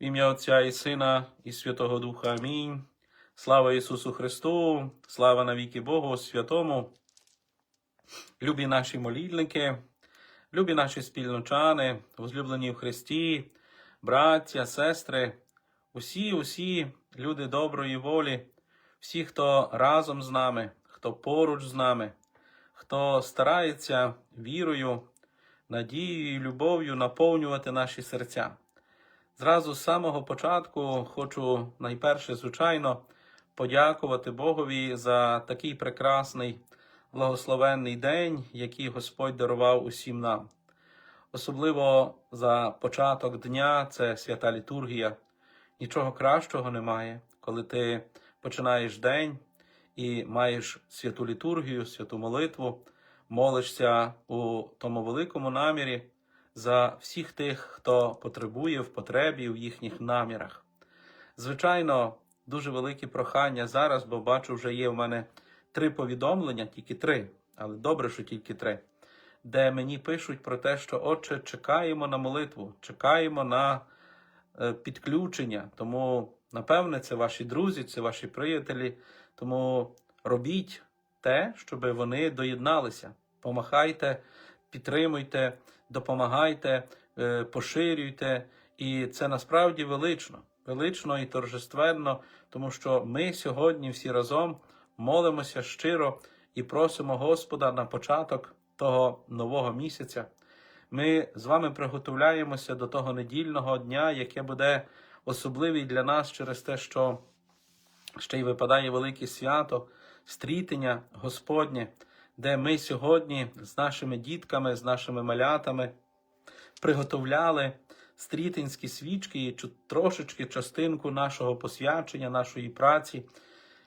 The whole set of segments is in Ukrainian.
В ім'я Отця і Сина, і Святого Духа. Амінь. Слава Ісусу Христу, слава навіки Богу Святому. Любі наші молільники, любі наші спільночани, возлюблені в Христі, браття, сестри, усі, усі люди доброї волі, всі, хто разом з нами, хто поруч з нами, хто старається вірою, надією і любов'ю наповнювати наші серця. Зразу з самого початку хочу найперше, звичайно, подякувати Богові за такий прекрасний благословенний день, який Господь дарував усім нам. Особливо за початок дня це свята літургія. Нічого кращого немає, коли ти починаєш день і маєш святу літургію, святу молитву, молишся у тому великому намірі за всіх тих, хто потребує в потребі в їхніх намірах. Звичайно, дуже великі прохання зараз, бо бачу, вже є в мене три повідомлення, тільки три, але добре, що тільки три, де мені пишуть про те, що Отче, чекаємо на молитву, чекаємо на е, підключення. Тому, напевне, це ваші друзі, це ваші приятелі. Тому робіть те, щоб вони доєдналися. Помахайте, підтримуйте, допомагайте, е, поширюйте. І це насправді велично, велично і торжественно, тому що ми сьогодні всі разом молимося щиро і просимо Господа на початок того нового місяця. Ми з вами приготовляємося до того недільного дня, яке буде особливий для нас через те, що ще й випадає велике свято, стрітення Господнє, де ми сьогодні з нашими дітками, з нашими малятами приготовляли стрітинські свічки і трошечки частинку нашого посвячення, нашої праці.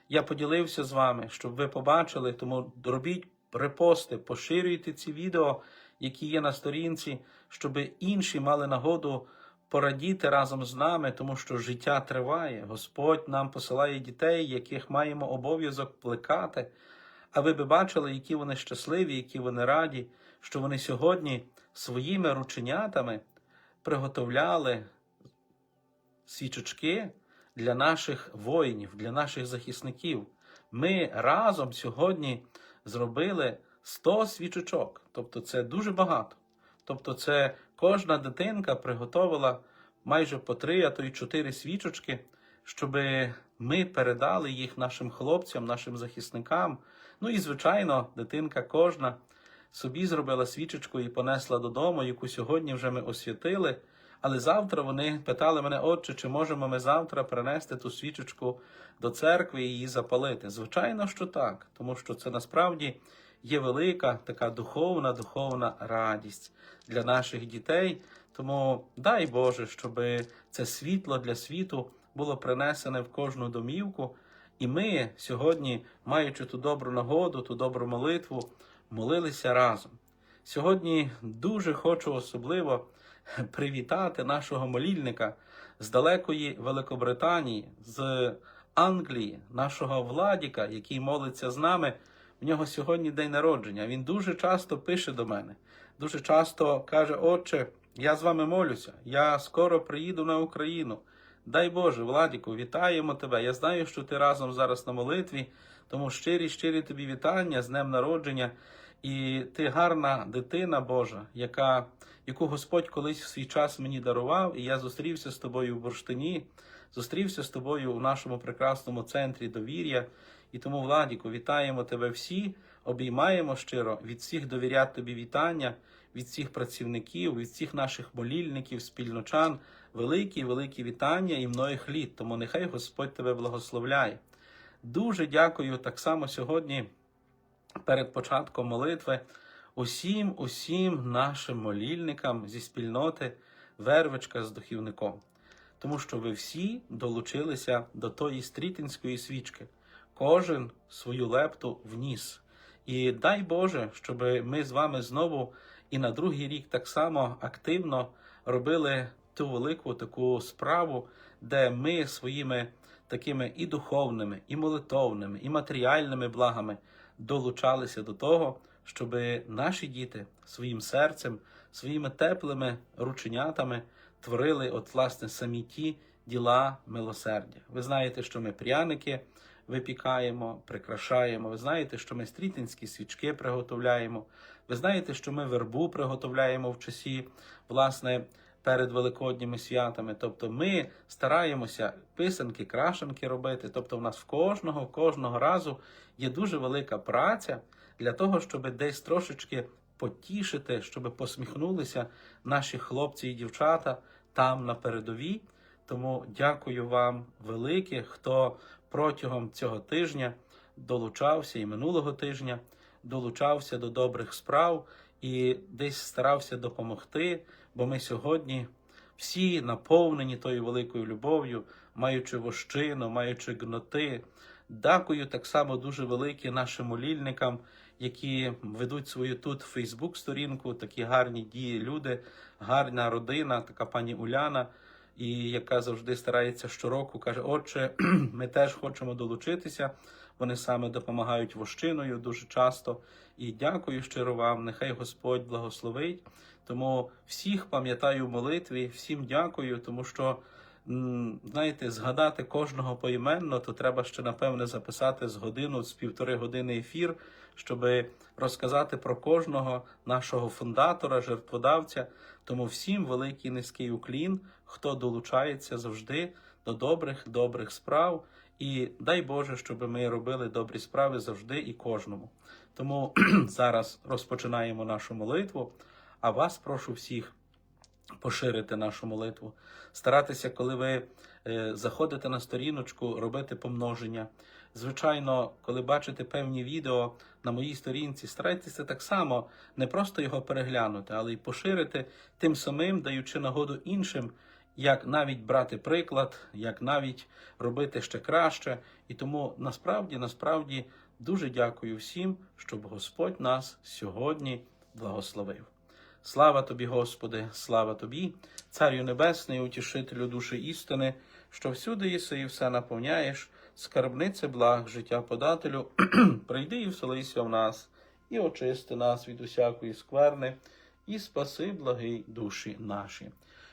Я поділився з вами, щоб ви побачили, тому робіть репости, поширюйте ці відео, які є на сторінці, щоб інші мали нагоду порадіти разом з нами, тому що життя триває. Господь нам посилає дітей, яких маємо обов'язок плекати. А ви би бачили, які вони щасливі, які вони раді, що вони сьогодні своїми рученятами приготовляли свічечки для наших воїнів, для наших захисників. Ми разом сьогодні зробили 100 свічечок. Тобто це дуже багато. Тобто, це кожна дитинка приготовила майже по три, а то й чотири свічечки, щоб ми передали їх нашим хлопцям, нашим захисникам. Ну і, звичайно, дитинка кожна собі зробила свічечку і понесла додому, яку сьогодні вже ми освятили. Але завтра вони питали мене, отче, чи можемо ми завтра принести ту свічечку до церкви і її запалити? Звичайно, що так, тому що це насправді є велика така духовна, духовна радість для наших дітей. Тому дай Боже, щоб це світло для світу було принесене в кожну домівку. І ми сьогодні, маючи ту добру нагоду, ту добру молитву, молилися разом. Сьогодні дуже хочу особливо привітати нашого молільника з далекої Великобританії, з Англії, нашого Владіка, який молиться з нами. В нього сьогодні день народження. Він дуже часто пише до мене, дуже часто каже: Отче, я з вами молюся, я скоро приїду на Україну. Дай Боже, Владіку, вітаємо тебе. Я знаю, що ти разом зараз на молитві, тому щирі, щирі тобі вітання з днем народження. І ти гарна дитина Божа, яка, яку Господь колись в свій час мені дарував, і я зустрівся з тобою в бурштині, зустрівся з тобою у нашому прекрасному центрі довір'я. І тому, Владіку, вітаємо тебе всі, обіймаємо щиро, від всіх довірять тобі вітання, від всіх працівників, від всіх наших молільників, спільночан, великі, великі вітання і многих літ. Тому нехай Господь тебе благословляє. Дуже дякую так само сьогодні перед початком молитви усім, усім нашим молільникам зі спільноти Вервичка з духівником, тому що ви всі долучилися до тої стрітинської свічки, кожен свою лепту вніс. І дай Боже, щоб ми з вами знову і на другий рік так само активно робили ту велику таку справу, де ми своїми такими і духовними, і молитовними, і матеріальними благами долучалися до того, щоб наші діти своїм серцем, своїми теплими рученятами творили от, власне, самі ті діла милосердя. Ви знаєте, що ми пряники випікаємо, прикрашаємо. Ви знаєте, що ми стрітинські свічки приготовляємо. Ви знаєте, що ми вербу приготовляємо в часі, власне, перед великодніми святами. Тобто ми стараємося писанки, крашенки робити. Тобто, в нас в кожного, кожного разу є дуже велика праця для того, щоб десь трошечки потішити, щоб посміхнулися наші хлопці і дівчата там на передовій. Тому дякую вам велике, хто протягом цього тижня долучався і минулого тижня долучався до добрих справ і десь старався допомогти, бо ми сьогодні всі наповнені тою великою любов'ю, маючи вощину, маючи гноти. Дякую так само дуже велике нашим молільникам, які ведуть свою тут Фейсбук-сторінку, такі гарні дії, люди, гарна родина, така пані Уляна, і яка завжди старається щороку, каже: Отче, ми теж хочемо долучитися. Вони саме допомагають вощиною дуже часто. І дякую щиро вам. Нехай Господь благословить. Тому всіх пам'ятаю в молитві, всім дякую, тому що. Знаєте, згадати кожного поіменно, то треба ще напевне записати з годину, з півтори години ефір, щоб розказати про кожного нашого фундатора, жертводавця. Тому всім великий низький уклін, хто долучається завжди до добрих, добрих справ. І дай Боже, щоб ми робили добрі справи завжди і кожному. Тому зараз розпочинаємо нашу молитву. А вас прошу всіх поширити нашу молитву, старатися, коли ви е, заходите на сторіночку, робити помноження. Звичайно, коли бачите певні відео на моїй сторінці, старайтеся так само не просто його переглянути, але й поширити тим самим, даючи нагоду іншим, як навіть брати приклад, як навіть робити ще краще. І тому насправді, насправді дуже дякую всім, щоб Господь нас сьогодні благословив. Слава тобі, Господи, слава тобі, Царю Небесний, утішителю душі істини, що всюди єси і все наповняєш, скарбнице благ, життя подателю, прийди і вселися в нас, і очисти нас від усякої скверни, і спаси, благий душі наші.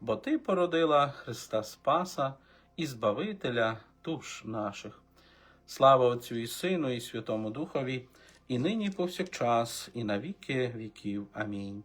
бо Ти породила Христа Спаса і Збавителя душ наших. Слава Отцю і Сину, і Святому Духові, і нині і повсякчас, і на віки віків. Амінь.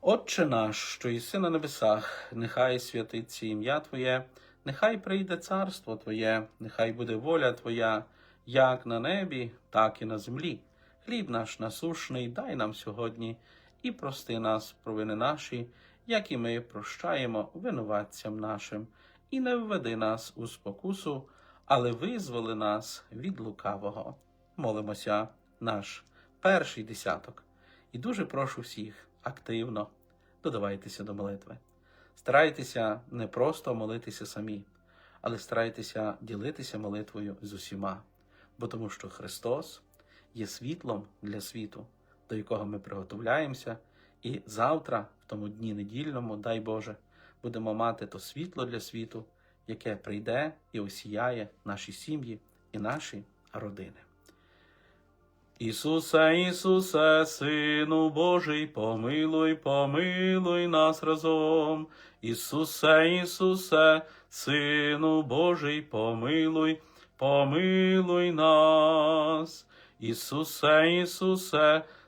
Отче наш, що єси на небесах, нехай святиться ім'я Твоє, нехай прийде царство Твоє, нехай буде воля Твоя, як на небі, так і на землі. Хліб наш насушний, дай нам сьогодні і прости нас, провини наші, як і ми прощаємо винуватцям нашим, і не введи нас у спокусу, але визволи нас від лукавого. Молимося, наш перший десяток. І дуже прошу всіх активно додавайтеся до молитви. Старайтеся не просто молитися самі, але старайтеся ділитися молитвою з усіма, бо тому що Христос є світлом для світу, до якого ми приготовляємося, і завтра, в тому дні недільному, дай Боже, будемо мати то світло для світу, яке прийде і осіяє наші сім'ї і наші родини. Ісусе, Ісусе, Сину Божий, помилуй, помилуй нас разом. Ісусе, Ісусе, Сину Божий, помилуй, помилуй нас. Ісусе, Ісусе,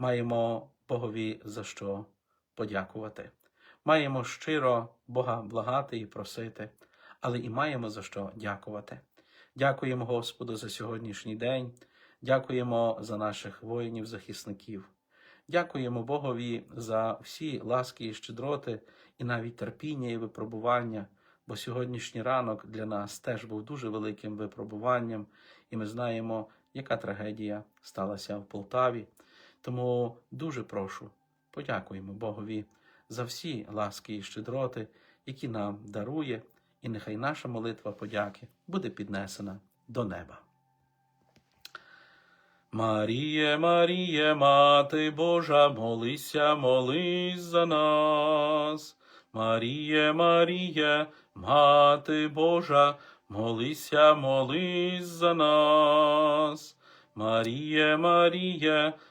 Маємо Богові за що подякувати. Маємо щиро Бога благати і просити, але і маємо за що дякувати. Дякуємо Господу за сьогоднішній день, дякуємо за наших воїнів-захисників, дякуємо Богові за всі ласки і щедроти, і навіть терпіння і випробування, бо сьогоднішній ранок для нас теж був дуже великим випробуванням, і ми знаємо, яка трагедія сталася в Полтаві. Тому дуже прошу, подякуємо Богові за всі ласки і щедроти, які нам дарує, і нехай наша молитва подяки буде піднесена до неба. Маріє, Маріє, Мати Божа, молися, молись за нас. Маріє, Маріє, Мати Божа, молися, молись за нас. Маріє, Маріє,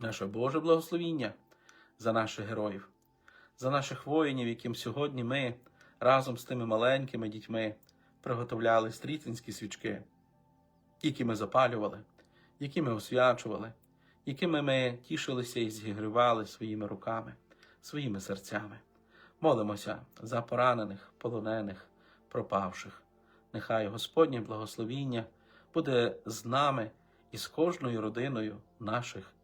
наше Боже благословіння за наших героїв, за наших воїнів, яким сьогодні ми разом з тими маленькими дітьми приготовляли стрітинські свічки, які ми запалювали, які ми освячували, якими ми тішилися і зігрівали своїми руками, своїми серцями. Молимося за поранених, полонених, пропавших. Нехай Господнє благословіння буде з нами і з кожною родиною наших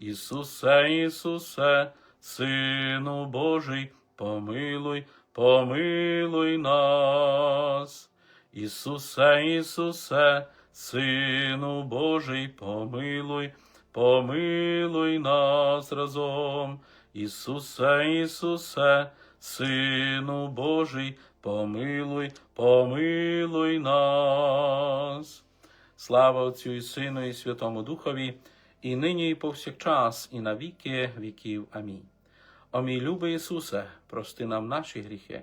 Ісусе, Ісусе, Сину Божий, помилуй, помилуй нас. Ісусе, Ісусе, Сину Божий, помилуй, помилуй нас разом. Ісусе, Ісусе, Сину Божий, помилуй, помилуй нас. Слава Отцю і Сину, і Святому Духові, і нині, і повсякчас, і на віки віків. Амінь. О мій любий Ісусе, прости нам наші гріхи,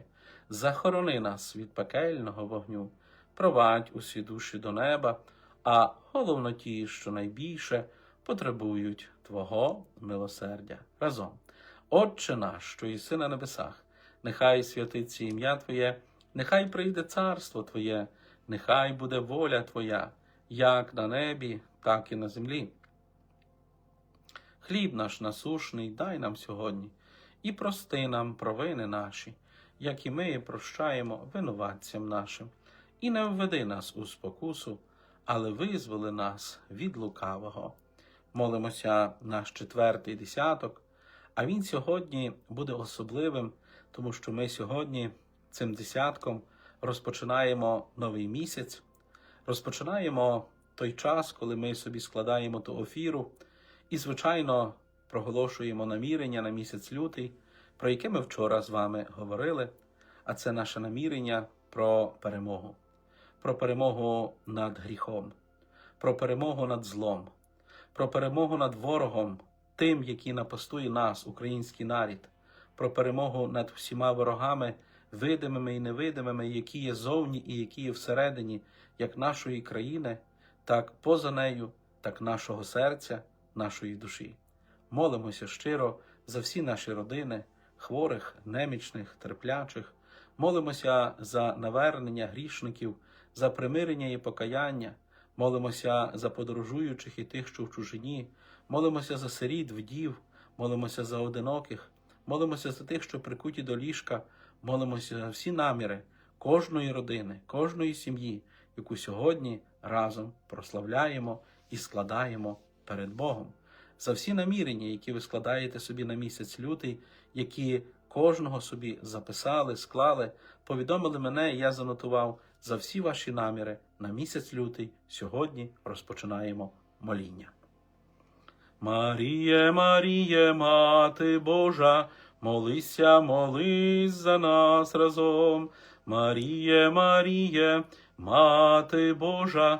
захорони нас від пекельного вогню, провадь усі душі до неба, а головно ті, що найбільше потребують Твого милосердя. Разом. Отче наш, що єси на небесах, нехай святиться ім'я Твоє, нехай прийде царство Твоє, нехай буде воля Твоя, як на небі, так і на землі. Хліб наш насушний дай нам сьогодні, і прости нам провини наші, як і ми прощаємо винуватцям нашим, і не введи нас у спокусу, але визволи нас від лукавого. Молимося наш четвертий десяток, а він сьогодні буде особливим, тому що ми сьогодні цим десятком розпочинаємо новий місяць, розпочинаємо той час, коли ми собі складаємо ту офіру, і, звичайно, проголошуємо намірення на місяць лютий, про яке ми вчора з вами говорили. А це наше намірення про перемогу, про перемогу над гріхом, про перемогу над злом, про перемогу над ворогом, тим, який напастує нас, український нарід, про перемогу над всіма ворогами, видимими і невидимими, які є зовні і які є всередині, як нашої країни, так поза нею, так нашого серця, нашої душі. Молимося щиро за всі наші родини, хворих, немічних, терплячих. Молимося за навернення грішників, за примирення і покаяння. Молимося за подорожуючих і тих, що в чужині. Молимося за сиріт, вдів, молимося за одиноких, молимося за тих, що прикуті до ліжка, молимося за всі наміри кожної родини, кожної сім'ї, яку сьогодні разом прославляємо і складаємо перед Богом. За всі намірення, які ви складаєте собі на місяць лютий, які кожного собі записали, склали, повідомили мене, і я занотував за всі ваші наміри на місяць лютий. Сьогодні розпочинаємо моління. Маріє, Маріє, Мати Божа, молися, молись за нас разом. Маріє, Маріє, Мати Божа,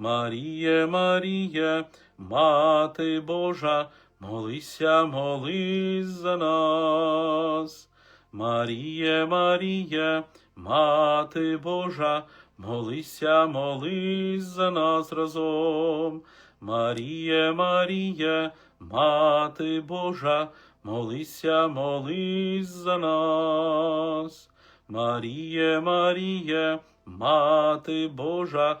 Маріє, Маріє, Мати Божа, молися, молись за нас. Маріє, Маріє, Мати Божа, молися, молись за нас разом. Маріє, Маріє, Мати Божа, молися, молись за нас. Маріє, Маріє, Мати Божа,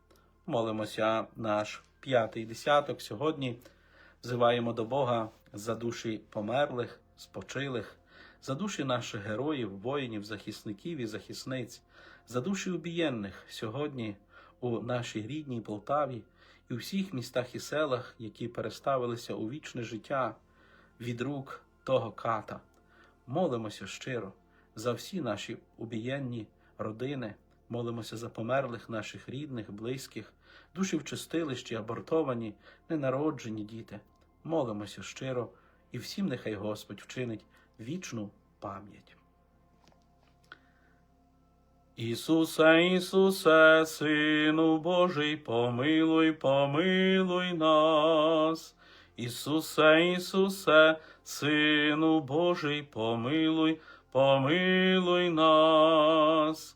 Молимося наш п'ятий десяток сьогодні. Взиваємо до Бога за душі померлих, спочилих, за душі наших героїв, воїнів, захисників і захисниць, за душі убієнних сьогодні у нашій рідній Полтаві і всіх містах і селах, які переставилися у вічне життя від рук того ката. Молимося щиро за всі наші убієнні родини, молимося за померлих наших рідних, близьких, душі в чистилищі, абортовані, ненароджені діти. Молимося щиро, і всім нехай Господь вчинить вічну пам'ять. Ісусе, Ісусе, Сину Божий, помилуй, помилуй нас. Ісусе, Ісусе, Сину Божий, помилуй, помилуй нас.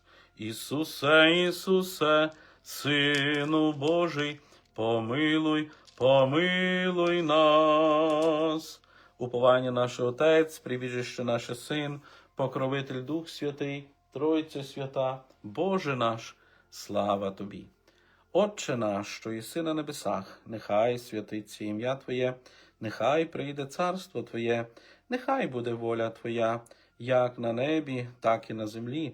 Ісусе, Ісусе, Сину Божий, помилуй, помилуй нас. Уповання наше Отець, прибіжище наше Син, покровитель Дух Святий, Тройця Свята, Боже наш, слава Тобі. Отче наш, що єси на небесах, нехай святиться ім'я Твоє, нехай прийде царство Твоє, нехай буде воля Твоя, як на небі, так і на землі.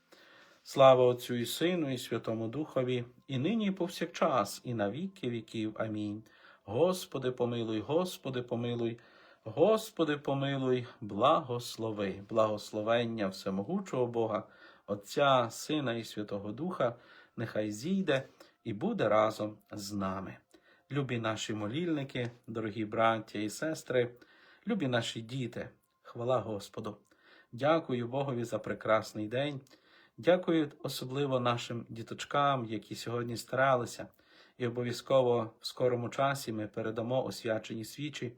Слава Отцю і Сину, і Святому Духові, і нині, і повсякчас, і на віки віків. Амінь. Господи, помилуй, Господи, помилуй, Господи, помилуй, благослови, благословення всемогучого Бога, Отця, Сина і Святого Духа, нехай зійде і буде разом з нами. Любі наші молільники, дорогі браття і сестри, любі наші діти, хвала Господу. Дякую Богові за прекрасний день. Дякую особливо нашим діточкам, які сьогодні старалися, і обов'язково в скорому часі ми передамо освячені свічі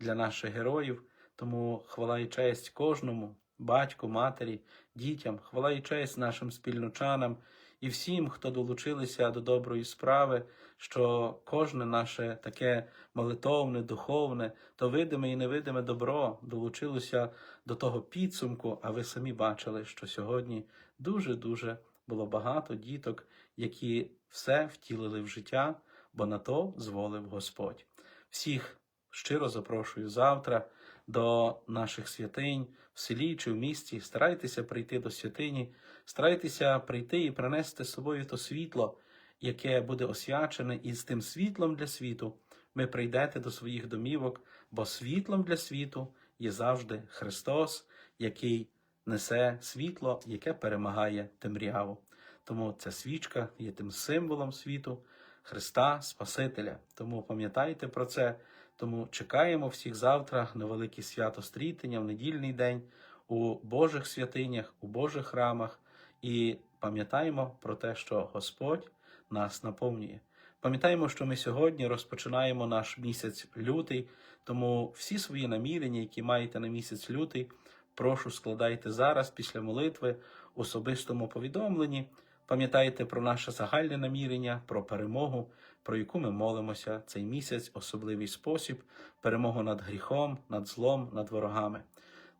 для наших героїв. Тому хвала і честь кожному, батьку, матері, дітям, хвала і честь нашим спільночанам і всім, хто долучилися до доброї справи, що кожне наше таке молитовне, духовне, то видиме і невидиме добро долучилося до того підсумку, а ви самі бачили, що сьогодні дуже-дуже було багато діток, які все втілили в життя, бо на то зволив Господь. Всіх щиро запрошую завтра до наших святинь в селі чи в місті. Старайтеся прийти до святині, старайтеся прийти і принести з собою то світло, яке буде освячене, і з тим світлом для світу ви прийдете до своїх домівок, бо світлом для світу є завжди Христос, який несе світло, яке перемагає темряву. Тому ця свічка є тим символом світу Христа Спасителя. Тому пам'ятайте про це. Тому чекаємо всіх завтра на велике свято стрітення в недільний день у Божих святинях, у Божих храмах, і пам'ятаємо про те, що Господь нас наповнює. Пам'ятаємо, що ми сьогодні розпочинаємо наш місяць лютий, тому всі свої намірення, які маєте на місяць лютий, прошу складайте зараз після молитви особистому повідомленні. Пам'ятайте про наше загальне намірення, про перемогу, про яку ми молимося цей місяць, особливий спосіб, перемогу над гріхом, над злом, над ворогами.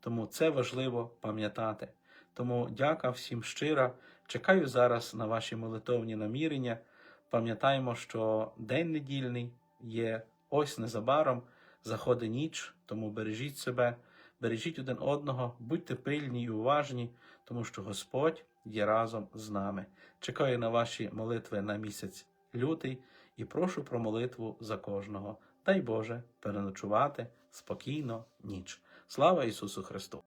Тому це важливо пам'ятати. Тому дяка всім щира. Чекаю зараз на ваші молитовні намірення. Пам'ятаємо, що день недільний є ось незабаром, заходить ніч, тому бережіть себе, бережіть один одного, будьте пильні і уважні, тому що Господь є разом з нами. Чекаю на ваші молитви на місяць лютий і прошу про молитву за кожного. Дай Боже переночувати спокійно ніч. Слава Ісусу Христу!